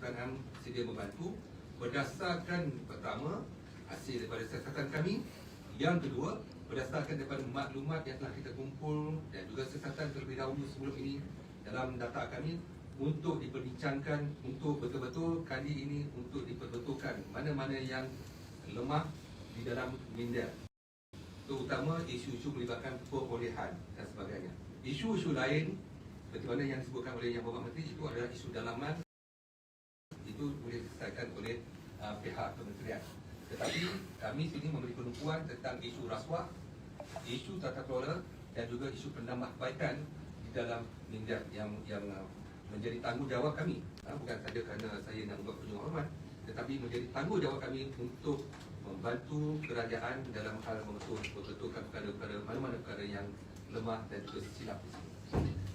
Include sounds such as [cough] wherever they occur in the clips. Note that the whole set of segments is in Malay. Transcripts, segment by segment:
SPNM sedia membantu berdasarkan pertama hasil daripada siasatan kami. Yang kedua berdasarkan daripada maklumat yang telah kita kumpul dan juga siasatan terlebih dahulu sebelum ini dalam data kami untuk diperbincangkan untuk betul-betul kali ini untuk diperbetulkan mana-mana yang lemah di dalam minda. Terutama isu-isu melibatkan perolehan dan sebagainya. Isu-isu lain seperti mana yang disebutkan oleh Yang Berhormat Menteri itu adalah isu dalaman itu boleh diselesaikan oleh uh, pihak kementerian. Tetapi kami sini memberi penumpuan tentang isu rasuah, isu tata kelola dan juga isu penambahbaikan di dalam mindat yang yang uh, menjadi tanggungjawab kami. Uh, bukan saja kerana saya nak buat kunjungan hormat, tetapi menjadi tanggungjawab kami untuk membantu kerajaan dalam hal membetul membetulkan perkara-perkara mana-mana perkara yang lemah dan juga silap di sini.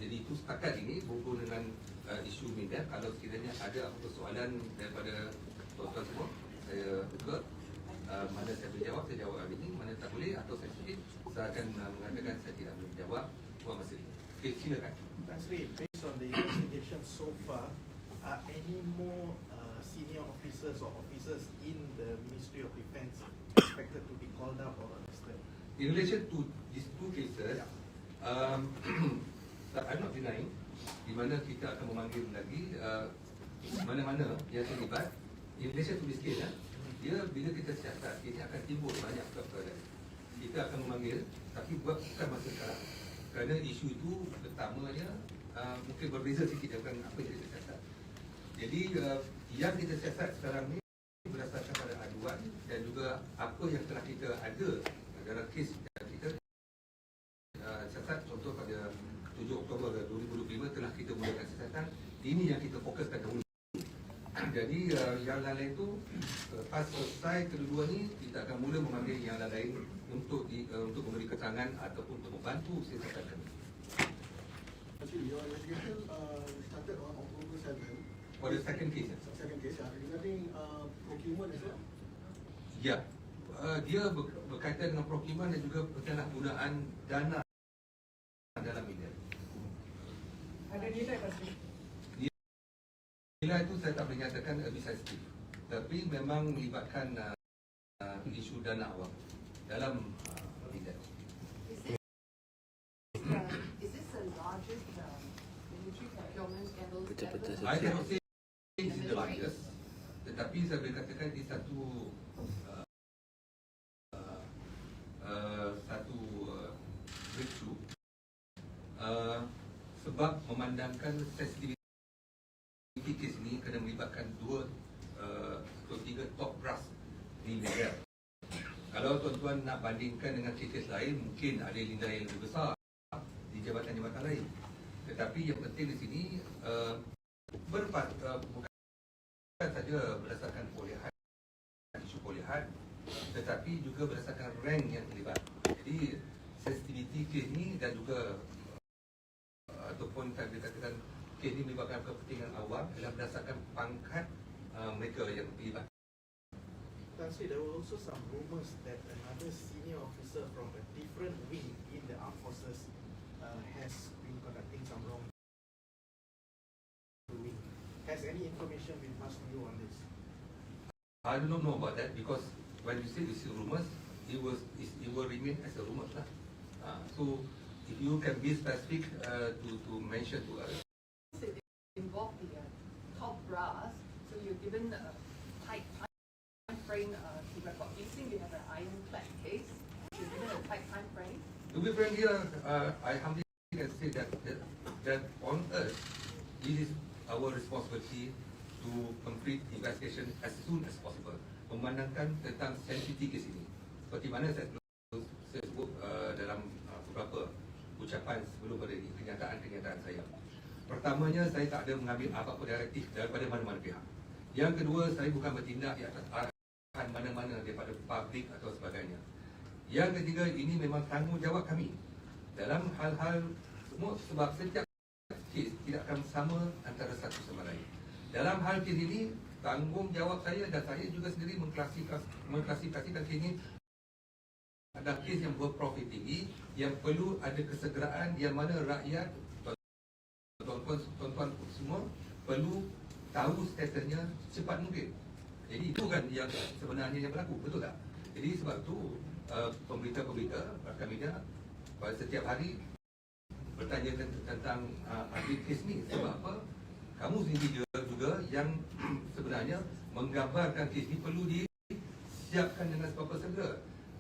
Jadi itu setakat ini berhubung dengan uh, isu minda kalau sekiranya ada apa soalan daripada tuan-tuan semua saya buka uh, mana saya boleh jawab saya jawab hari ini mana tak boleh atau saya sedih saya akan uh, mengatakan saya tidak boleh jawab buat masa ini. Okey silakan. Tan Sri, based on the investigation so far, are any more uh, senior officers or officers in the Ministry of Defence expected to be called up or arrested? In relation to these two cases, um, [clears throat] I'm not denying di mana kita akan memanggil lagi uh, mana-mana yang terlibat. In relation to this case, uh, dia bila kita siasat, ini akan timbul banyak perkara. Kita akan memanggil, tapi buat bukan masa sekarang. Kerana isu itu pertamanya uh, mungkin berbeza sikit dengan apa yang kita siasat. Jadi uh, yang kita siasat sekarang ni berdasarkan pada aduan dan juga apa yang telah kita ada dalam kes yang kita uh, siasat contoh pada 7 Oktober 2025 telah kita mulakan siasatan ini yang kita fokuskan dahulu jadi uh, yang lain-lain itu lepas selesai kedua-dua ni kita akan mula memanggil yang lain-lain untuk di, uh, untuk memberi keterangan ataupun untuk membantu siasatan kami Actually, your investigation uh, started on October 7. for the second case uh, Second case, uh, regarding uh, procurement as well. ya uh, dia ber- berkaitan dengan procurement dan juga penyalahgunaan dana dalam media Ada nilai pasti. Nilai itu saya tak boleh nyatakan lebih sensitif Tapi memang melibatkan uh, uh, isu dana awam dalam uh, bidang Is uh, is this the largest military procurement ever? Betul-betul ever? I cannot say the largest Tetapi saya boleh katakan ini satu uh, uh, uh, Satu uh, breakthrough uh, Sebab memandangkan sensitiviti kes ini kena melibatkan dua uh, atau tiga top brass di media Tuan-tuan nak bandingkan dengan kes lain Mungkin ada linda yang lebih besar di jabatan-jabatan lain Tetapi yang penting di sini uh, berpat uh, bukan saja berdasarkan perolehan isu perolehan tetapi juga berdasarkan rank yang terlibat. Jadi sensitiviti kes ni dan juga uh, ataupun boleh katakan kes ni melibatkan kepentingan awam adalah berdasarkan pangkat uh, mereka yang terlibat. Some rumors that another senior officer from a different wing in the armed forces uh, has been conducting some wrong doing. Has any information been passed to you on this? I do not know about that because when you say it's rumors, it was it, it will remain as a rumor lah. Uh, so if you can be specific uh, to to mention to us It involved the uh, top brass, so you're given a be frank here, uh, I humbly can say that, that that on us, this is our responsibility to complete investigation as soon as possible. Memandangkan tentang sensitivity kes ini. Seperti mana saya sebut uh, dalam uh, beberapa ucapan sebelum pada ini, kenyataan-kenyataan saya. Pertamanya, saya tak ada mengambil apa-apa direktif daripada mana-mana pihak. Yang kedua, saya bukan bertindak di atas arahan mana-mana daripada publik atau sebagainya. Yang ketiga, ini memang tanggungjawab kami dalam hal-hal semua sebab setiap kes tidak akan sama antara satu sama lain. Dalam hal kes ini, tanggungjawab saya dan saya juga sendiri mengklasifikasi, mengklasifikasikan kes ini ada kes yang berprofit tinggi yang perlu ada kesegeraan yang mana rakyat tuan-tuan tuan-tuan semua perlu tahu cashlessnya cepat mungkin. Jadi itu kan yang sebenarnya yang berlaku, betul tak? Jadi sebab tu uh, pemberita-pemberita, rakan media pada setiap hari bertanya tentang, uh, kes ni sebab apa? Kamu sendiri juga, yang [clears throat] sebenarnya menggambarkan kes ni perlu disiapkan dengan seberapa segera.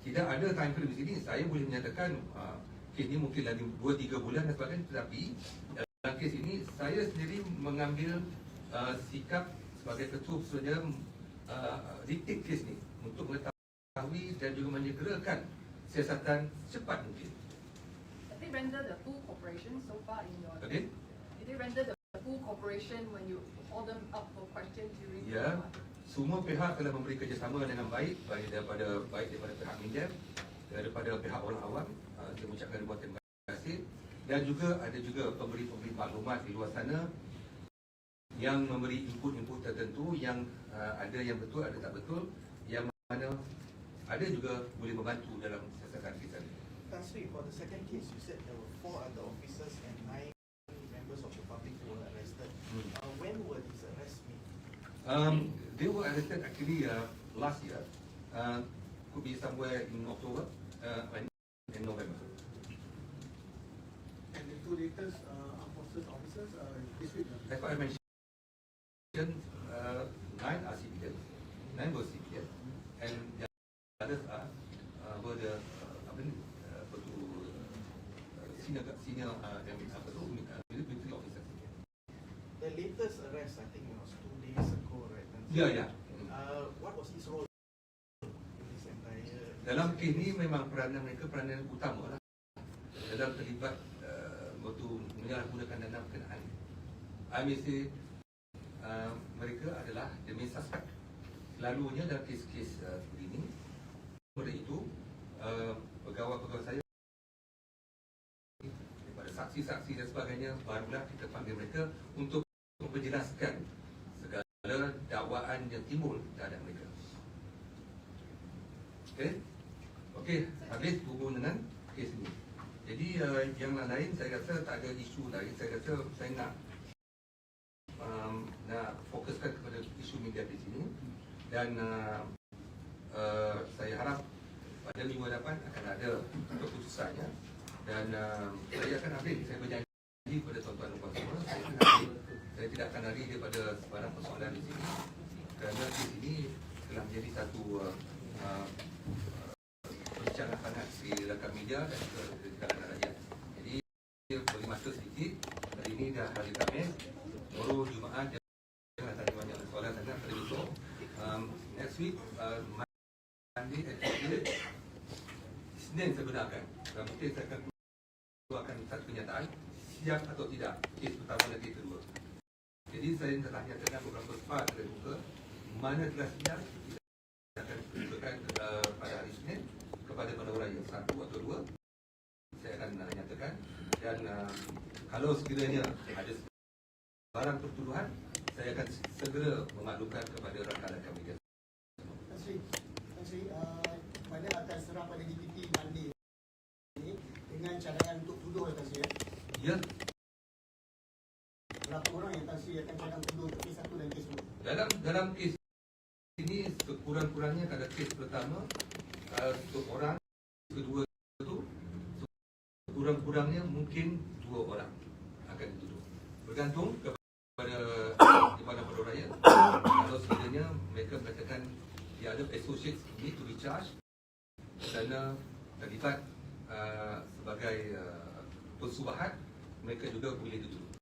Tidak ada time frame di sini. Saya boleh menyatakan uh, kes ni mungkin lagi 2-3 bulan dan sebagainya tetapi dalam kes ini saya sendiri mengambil uh, sikap sebagai ketua sebenarnya uh, diktik kes ni untuk mengetahui dan juga menyegerakan siasatan cepat mungkin. Did they render the full cooperation so far in your? Again? Did they render the full cooperation when you call them up for question during? The- semua pihak telah memberi kerjasama dengan baik, baik daripada baik daripada pihak Mindef, daripada pihak orang awam. Uh, saya mengucapkan ribuan terima kasih. Dan juga ada juga pemberi-pemberi maklumat di luar sana yang memberi input-input tertentu yang uh, ada yang betul, ada tak betul, yang mana ada juga boleh membantu dalam siasatan kita ni. Tan Sri, for the second case, you said there were four other officers and nine members of the public who were arrested. Hmm. Uh, when were these arrests made? Um, they were arrested actually uh, last year. Uh, could be somewhere in October uh, and in November. And the two latest uh, armed forces officers uh, this week. uh, what I mentioned. Uh, nine are civilians, nine were civilians, and the others are uh, were the uh, apa ni, uh, apa tu, uh, senior senior uh, yang apa tu uh, military officers. The latest arrest, I think it was two days ago, right? Tan Sri? Ya. Uh, what was his role in this entire? Dalam kes ni memang peranan mereka peranan utama lah dalam terlibat uh, waktu menyalahgunakan dana berkenaan. I may say uh, mereka adalah the main suspect. Selalunya dalam kes-kes uh, seperti ini, pada itu uh, pegawai-pegawai saya daripada saksi-saksi dan sebagainya barulah kita panggil mereka untuk menjelaskan segala dakwaan yang timbul terhadap mereka. Okey? Okey, habis hubung dengan kes ini. Jadi uh, yang lain saya rasa tak ada isu lain. Saya rasa saya nak um, nak fokuskan kepada isu media di sini dan uh, uh, saya harap pada minggu hadapan akan ada keputusannya dan uh, saya akan ambil saya berjanji kepada tuan-tuan dan puan semua saya akan saya tidak akan lari daripada sebarang persoalan di sini kerana di sini telah menjadi satu uh, uh, perbincangan hangat di rakan media dan juga di kalangan rakyat. Jadi bagi masa sedikit, hari ini dah hari Khamis, baru Jumaat jangan tanya banyak soalan sangat pada besok. Um, next week, uh, Monday Isnin sebenarkan. Dan mungkin saya akan keluarkan satu kenyataan siap atau tidak kes pertama dan kes kedua. Jadi saya telah nyatakan beberapa spot terbuka mana telah siap kita akan tunjukkan uh, pada hari Isnin kepada penawaran yang satu atau dua. Saya akan uh, nyatakan. Dan uh, kalau sekiranya ada barang pertuduhan saya akan segera memaklumkan kepada rakan-rakan media. Tan Sri, Tan Sri, uh, mana akan serah pada DPP Monday ini dengan cadangan untuk tuduh Tan Sri. ya? Ya, Berapa orang yang Tan Sri akan cadang tuduh untuk kes satu dan kes dua? Dalam kes ini sekurang-kurangnya pada kes pertama uh, seorang kedua itu sekurang-kurangnya mungkin dua orang akan dituduh. Bergantung kepada kepada perorangan kalau sekiranya mereka mengatakan the other associates need to be charged. Kerana terlibat uh, sebagai uh, pensubahat mereka juga boleh dituduh.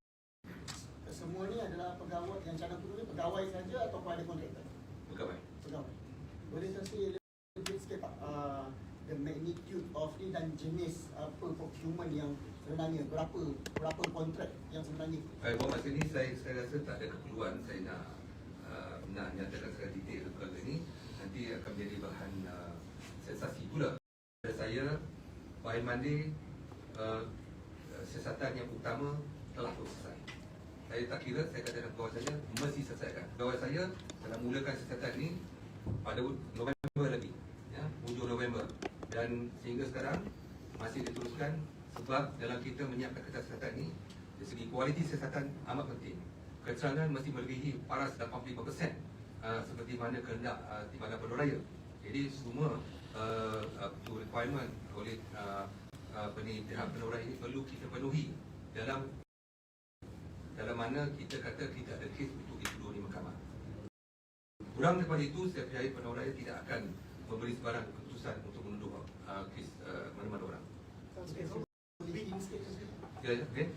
Semua ni adalah pegawai yang tuduh ni pegawai saja ataupun ada kontraktor? pegawai Pegawai. Boleh Sri elaborate sikit Pak uh, the magnitude of ni dan jenis apa procurement yang sebenarnya berapa berapa kontrak yang sebenarnya Baik, buat masa ini saya, saya rasa tak ada keperluan saya nak uh, nak nyatakan secara detail perkara ini nanti akan menjadi bahan uh, sensasi pula. Pada saya, by Monday, uh, siasatan yang utama telah selesai. Saya tak kira, saya kata dengan pegawai saya, mesti selesaikan. Pegawai saya telah mulakan siasatan ini pada November lagi, ya, hujung November. Dan sehingga sekarang masih diteruskan sebab dalam kita menyiapkan kertas siasatan ini dari segi kualiti siasatan amat penting. keterangan mesti melebihi paras 85% uh, seperti mana kehendak uh, Timbalan Penoraya. Jadi semua uh, uh, requirement oleh uh, uh, pihak penoraya ini perlu kita penuhi dalam dalam mana kita kata tidak ada kes untuk dituduh di mahkamah. Kurang daripada itu, saya percaya penoraya tidak akan memberi sebarang keputusan untuk menuduh uh, kes uh, mana-mana orang. Okay? Ya, ya, okay?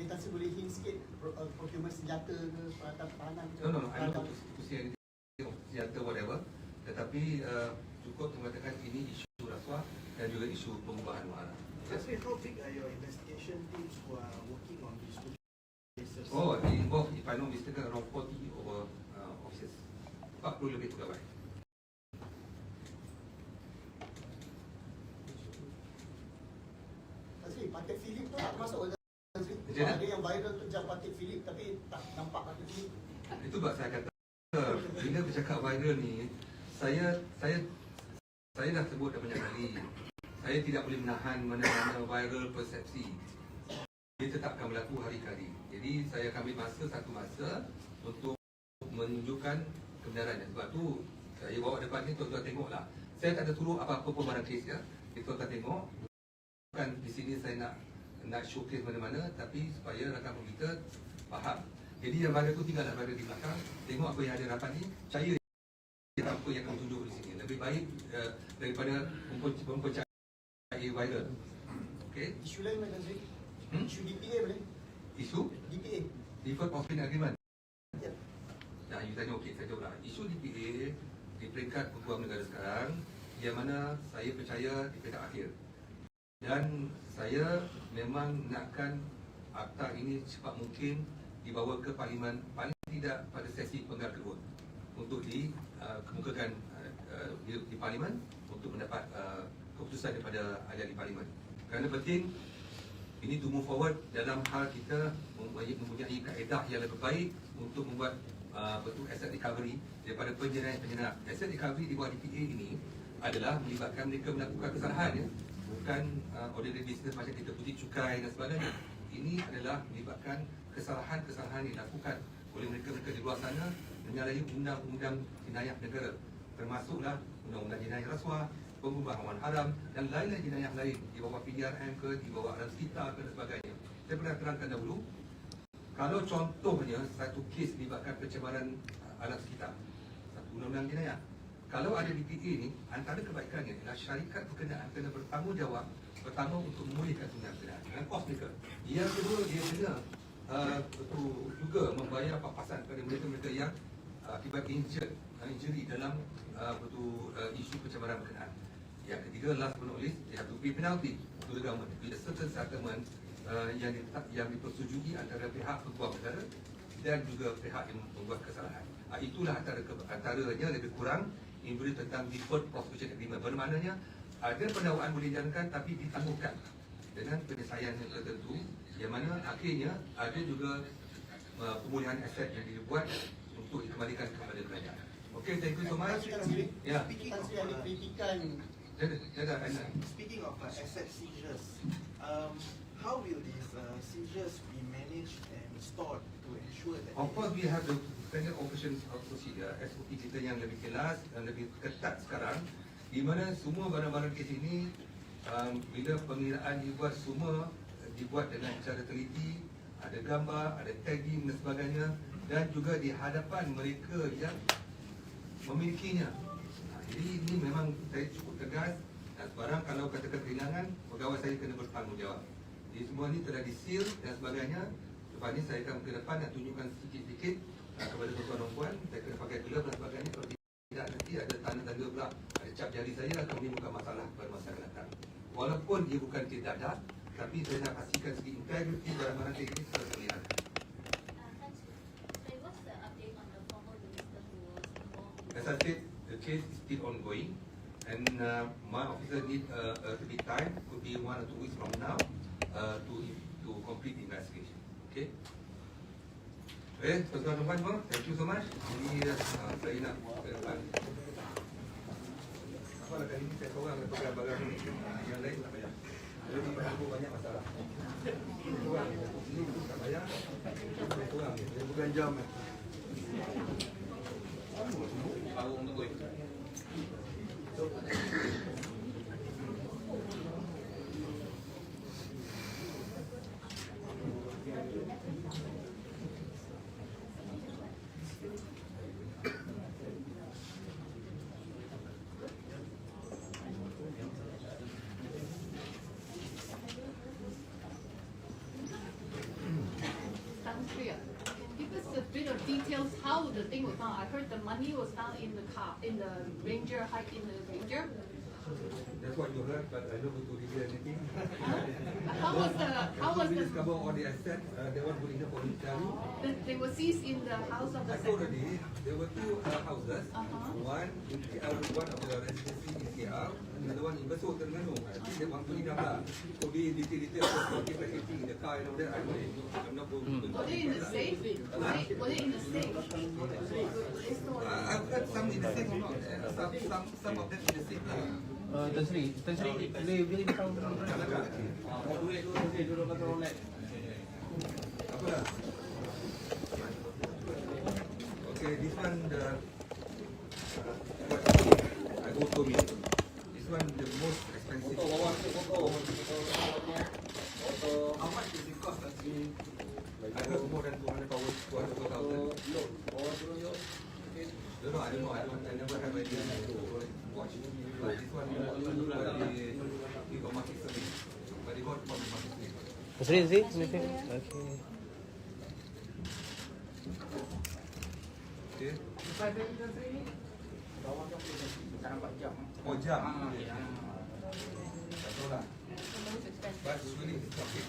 Tan Sri boleh hint sikit pro- uh, procurement senjata ke peralatan pertahanan ke? No, no, no. I peralatan- know yang tengok senjata whatever. Tetapi uh, cukup mengatakan ini isu rasuah dan juga isu pengubahan wahana. Firstly, how big are your investigation teams who are working on cases? Oh, it involved, if I know mistaken, around 40 over uh, officers. 40 lebih pegawai. Patek Philip tu tak masuk mana? Ada yang viral tu jam Patek Philip tapi tak nampak Patek Philip. Itu sebab saya kata bila bercakap viral ni saya saya saya dah sebut dah banyak kali saya tidak boleh menahan mana-mana viral persepsi dia tetap akan berlaku hari-hari jadi saya akan ambil masa satu masa untuk menunjukkan kebenarannya. Sebab tu saya bawa depan ni tuan-tuan tengoklah. Saya tak ada turut apa-apa pun barang kes ya. Jadi tuan-tuan tengok. Bukan di sini saya nak nak showcase mana-mana tapi supaya rakan kita faham. Jadi yang viral tu tinggallah viral di belakang. Tengok apa yang ada rapat ni. Percaya apa yang kamu tunjuk di sini. Lebih baik uh, daripada memper- mempercayai viral. Okay Isu lain Tan Sri? Hmm? Isu DPA boleh? Isu DPA. Deferred Profit Agreement Ya. Nah, you tanya okey, saya jawab lah. Isu DPA di peringkat peguam negara sekarang yang mana saya percaya di peringkat akhir. Dan saya memang nakkan akta ini secepat mungkin dibawa ke parlimen paling tidak pada sesi penggal kedua untuk dikemukakan uh, uh, di, di parlimen untuk mendapat uh, keputusan daripada ahli-ahli parlimen. Kerana penting ini to move forward dalam hal kita mempunyai kaedah yang lebih baik untuk membuat uh, betul asset recovery daripada penjenayah-penjenayah. Asset recovery di bawah DPA ini adalah melibatkan mereka melakukan kesalahan ya. Bukan uh, ordinary business macam kita putih cukai dan sebagainya. Ini adalah melibatkan kesalahan-kesalahan yang dilakukan oleh mereka-mereka di luar sana menyalahi undang-undang jenayah negara termasuklah undang-undang jenayah rasuah, pembubahan haram dan lain-lain jenayah lain di bawah PDRM ke, di bawah alam ke dan sebagainya. Saya pernah terangkan dahulu, kalau contohnya satu kes melibatkan pencemaran alam sekitar, satu undang-undang jenayah. Kalau ada DPA ni, antara kebaikannya ialah syarikat berkenaan kena bertanggungjawab pertama untuk memulihkan sungai berkenaan dengan kos mereka. Yang kedua, dia kena uh, juga membayar papasan kepada mereka-mereka yang uh, akibat injured, uh, injury dalam uh, betul uh, isu pencemaran berkenaan. Yang ketiga, last but not least, they have to pay penalty to the government. Certain settlement uh, yang ditetap, yang dipersetujui antara pihak peguam negara dan juga pihak yang membuat kesalahan. Uh, itulah antara antaranya lebih kurang injury tentang deferred prosecution agreement. Bermaknanya ada pendakwaan boleh dijalankan tapi ditangguhkan dengan penyelesaian yang tertentu yang mana akhirnya ada juga uh, pemulihan aset yang dibuat untuk dikembalikan kepada kerajaan. Okay, thank you so much. Ya, Tan Sri ada kritikan Speaking of uh, asset seizures, um, how will these uh, seizures be managed and stored to ensure that Of course, we have the standard operations procedure SOP kita yang lebih jelas dan lebih ketat sekarang di mana semua barang-barang kes ini um, bila pengiraan dibuat semua dibuat dengan cara teliti ada gambar, ada tagging dan sebagainya dan juga di hadapan mereka yang memilikinya jadi ini memang saya cukup tegas dan sebarang kalau katakan kehilangan pegawai saya kena bertanggungjawab. Jadi semua ini telah di seal dan sebagainya. Lepas ni saya akan ke depan nak tunjukkan sikit-sikit uh, kepada tuan-tuan dan puan. Saya kena pakai glove dan sebagainya. Kalau tidak nanti ada tanda-tanda pula. Ada cap jari saya akan menimbulkan masalah pada masa akan datang. Walaupun dia bukan tidak ada Tapi saya nak pastikan segi integriti barang-barang teknis terlihat former minister who was involved? As I said, the case is still ongoing and uh, my officer need uh, a bit time, could be one or two weeks from now, uh, to to complete the investigation. Okay? Okay, tuan-tuan dan puan semua, thank you so much. Jadi uh, saya nak depan. Apa lah kali ni saya seorang yang pegang barang ni, yang lain tak payah. Jadi ada banyak masalah. Kurang ni, ini tak bayar. Kurang ni, dia bukan jam. eh. Downstairs. The thing was found. I heard the money was found in the car, in the Ranger, hide in the Ranger. That's what you heard, but I don't want to reveal anything. How was the, how was the, discover all the assets, uh, that one good enough for me to the- they were seized in the house of the I told there were two uh, houses. Uh-huh. One in KL, one of the residency So the detail-detail of the people eating in the car and all that, I don't, I'm not going to. Were they in the safe? Were they in the safe? I've heard some in the same or not, uh, some, some, some of them in the same lah. Uh, Tan Sri, Sri boleh beli kau Mau duit tu, nanti duduk kat. Apa dah? Okay, this one the uh, I go to me. This one the most expensive. How much is it cost actually? I heard more than 200 dollars, 200,000. No, no, I don't know. I don't. I never have any to watch. But this one, they, they got market survey. But they got from the market survey. Tan Sri, Tan Sri, Tan Sri. Okay. Okay. Oh jam. Tak tahu lah. Most expensive. But usually it's not big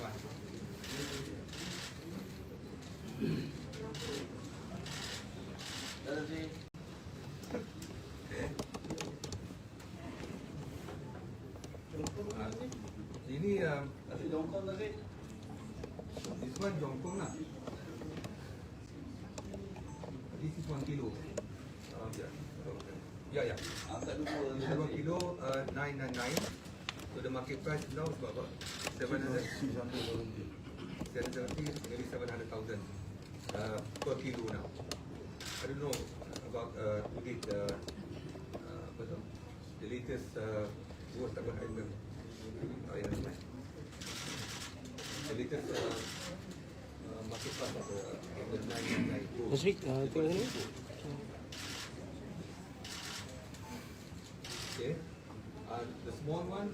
price now is about seven hundred. Seven seventy, maybe seven hundred thousand uh, per kilo now. I don't know about uh, today the uh, tu? The latest uh, worst ever item. Oh, yeah. The latest uh, uh, market price of the, of nine nine nine. Uh, tengok ni. Okay. Uh, the small one,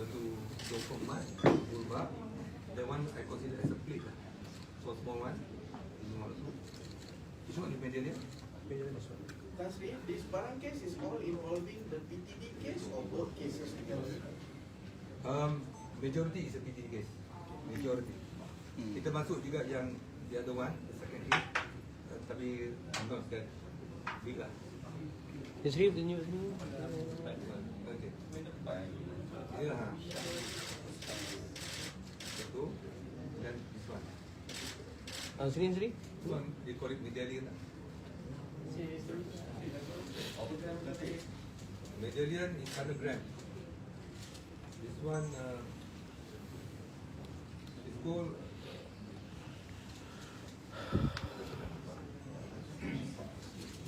uh, to go from mat, bulba. The one I consider as a plate lah. So small one. This one also. This one is medallion. Medallion this one. That's it. This barang case is all involving the PTD case or both cases together? Um, majority is a PTD case. Majority. Kita masuk juga yang the other one, the second case. Uh, tapi not that big lah. Tan Sri, tunjuk sini. Okay. Ya. Satu. Dan this one. Ah, sini. This one, they call it medallion lah. Medallion is 100 gram. This one uh, is gold.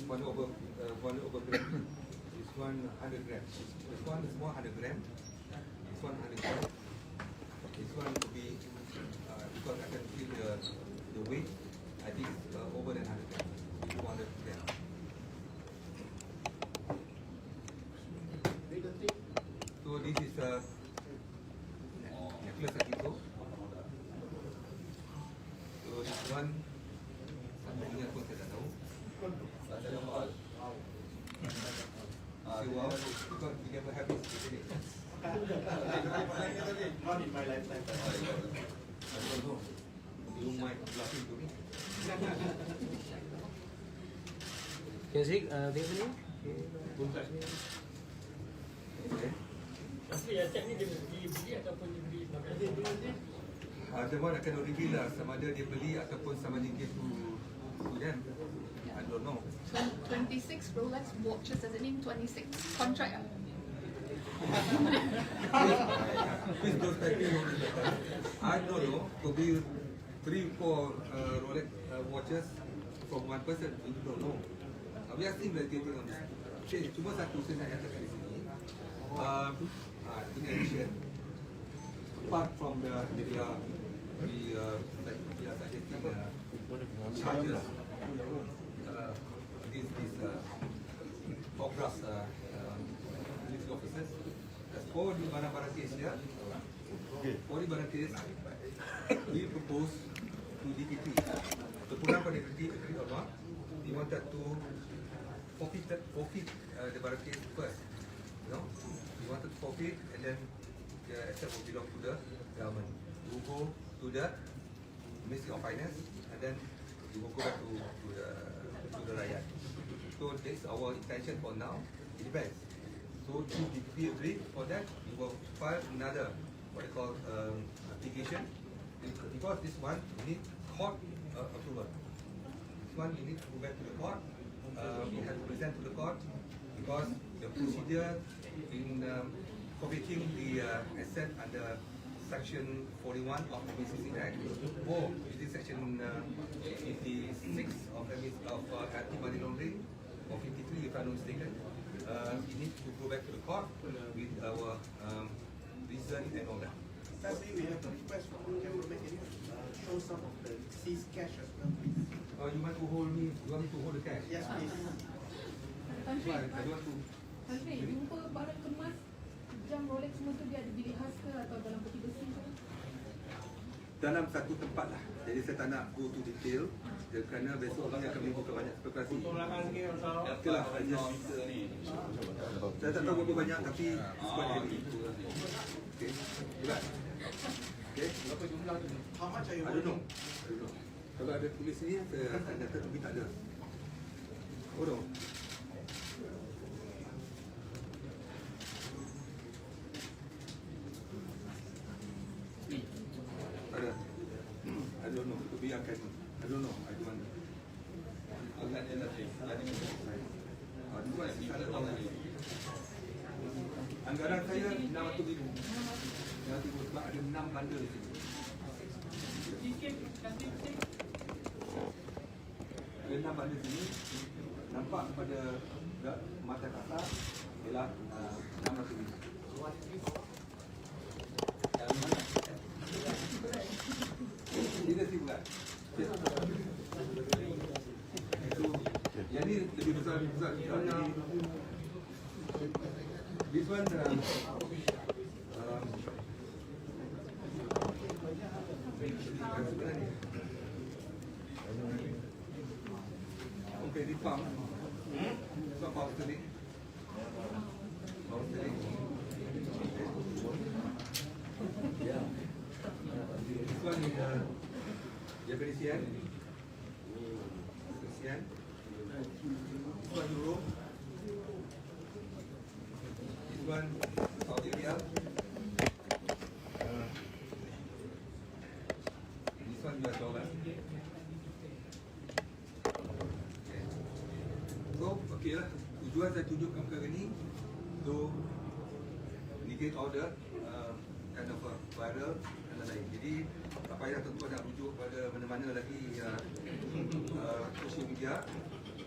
One over, uh, one over gram. This one 100 gram. This one is more 100 gram. One 100 gram. This one will be uh, because I can feel the the weight. I think it's uh, over than 100 gram. 200 gram. So this is a necklace lagi tu. So this one sampai ingat pun saya tak tahu. See wow, Tan Sri, uh, tengok sini. Okay. Ni dia beli ataupun dia beli Uh, the one I cannot reveal lah sama ada dia beli ataupun sama dia give to to them. I don't know. Twenty-six Rolex watches, does it mean twenty-six contract? ah? Please don't type in. I don't know, could be three, four uh, Rolex uh, watches from one person. We don't know. Uh, we still investigating on this. Okay, cuma satu saya nak katakan di sini. Um, uh, in addition, apart from the the uh, the uh, like we are suggesting uh, charges, uh, these these uh, photographs uh, uh, military officers. As for the barang-barang case here, for the barang case, we propose to DPP, berkurang pada DPP agree or not, we wanted to forfeit, forfeit uh, the barang case first. You know, we wanted to forfeit and then the asset will belong to the government. We will go to the Ministry of Finance and then we will go back to, to the to the rakyat. So that's our intention for now. It depends. So if we agree for that, we will file another what they call um, application. Because this one we need court uh, approval. This one we need to go back to the court. Uh, we have to present to the court because the procedure in um, forfeiting the uh, asset under section 41 of the MCC Act or within section uh, 56 of of uh, anti-money laundering or 53 if I'm not mistaken. Uh, we need to go back to the court with our um, reason and all that. Lastly, we have a request from can you uh, show some of the seized cash as well? Uh, you want to hold me? You want me to hold the cash? Yes, please. Tan Sri, Why? I don't want to. Tan Sri, jumpa barang kemas jam Rolex semua tu dia ada bilik khas ke atau dalam peti besi ke? dalam satu tempat lah. Jadi saya tak nak go to detail ya, kerana besok kami akan menimbulkan banyak spekulasi. Itulah I just saya tak tahu berapa banyak tapi sebab ini. Okay. Bukan? Okay. Berapa jumlah tu? How much are you I don't know. I don't know. Kalau ada tulis sini saya akan data tapi tak ada. Oh no. Tak ada. I don't know. Itu biarkan. I don't know. I don't know. Agak dia nanti. Jadi Ah, dua yang kita ada tahu tadi. Anggaran saya 600 ribu. 600 ribu sebab ada 6 bundle di sini. Ada 6 bundle di sini. Nampak pada mata kasar ialah uh, 600 ribu. Ini sih bukan. Itu yang ni lebih besar lebih besar. Misalnya this one uh, um, Okay. So, power steering. Power steering. Yeah. This one is uh, Japanese yen. Japanese yen. This one euro. This one Saudi Riyal. Uh, this one US dollar. Okay. So, okay Tujuan saya tunjukkan perkara ni to negate order uh, kind of viral dan lain-lain. Jadi, tak payah tentu nak rujuk pada mana-mana lagi uh, uh, social media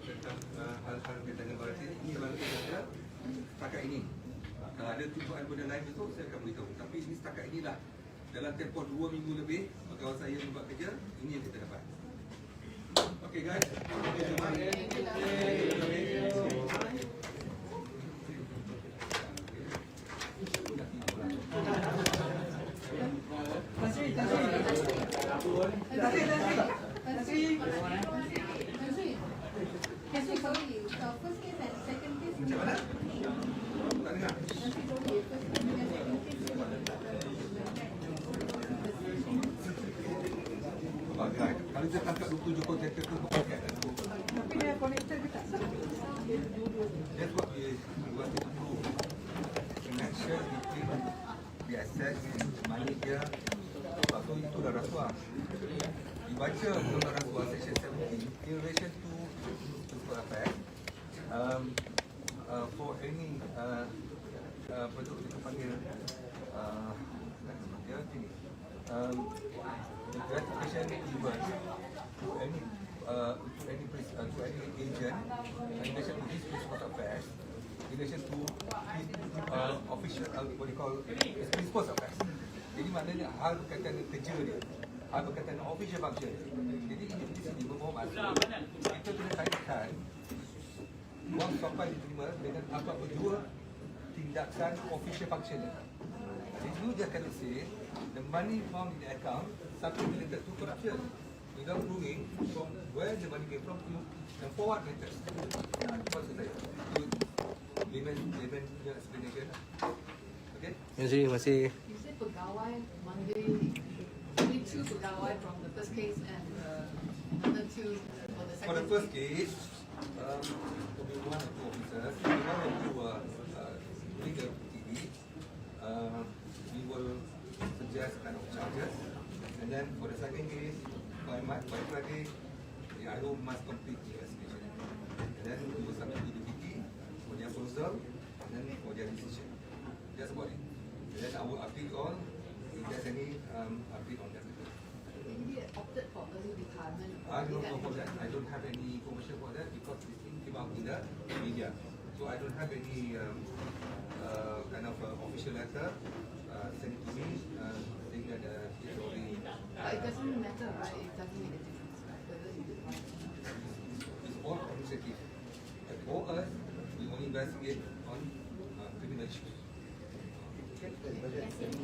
tentang uh, hal-hal berkaitan dengan barang ini. Ini kita saja setakat ini. Kalau ada tujuan benda lain besok, saya akan beritahu. Tapi ini setakat inilah. Dalam tempoh dua minggu lebih, pegawai saya membuat kerja, ini yang kita dapat. Okay guys. Okay, Thank you. Tan Sri, Tan Sri, Tan Sri, sorry, uh, first case and second case. Macam mana? Tak dengar. Tan Sri, sorry, first case and second case. Bagai. Kalau saya tangkap 27 kontraktor tu pakai tu. Tapi dia connected ke tak? That's what we want to prove. Connection between the assets and money here. Sebab tu itu dah rasuah. Dibaca undang rasuah section 17 in relation to to affect um, uh, for any uh, uh, penduduk function in relation to this principal affairs, relation to uh, official, uh, what you call, his principal affairs. Jadi maknanya hal berkaitan kerja dia, hal berkaitan official function. Jadi di sini membawa maksud kita kena kaitkan wang sopan diterima dengan apa-apa tindakan official function dia. Jadi you just cannot say the money in the account something related to corruption without proving from where the money came from to and for what matters. Nah, itu maksud saya. Itu layman layman punya explanation. Okay? Yang Sri, terima. You said pegawai Monday, only two pegawai from the first case and uh, another two for the second. For the first case, um, will be one or two officers. One or two uh, uh, legal TV. Uh, we will suggest kind of charges. And then for the second case, by March, by Friday, the IO must complete the investigation. And then we will submit to the DPT for their and then for their decision. That's about it. And then I will update all if there's any um, update on that. Maybe opted for early retirement. I don't know for that. I don't have any information for that because this thing came out in the media. So I don't have any um, uh, kind of uh, official letter uh, sent to me uh, saying that uh, he's already But it doesn't matter, right? It doesn't make a difference, right? Whether you did right or not. it's all administrative. Us, investigate on uh, criminal issues.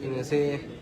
Terima kasih.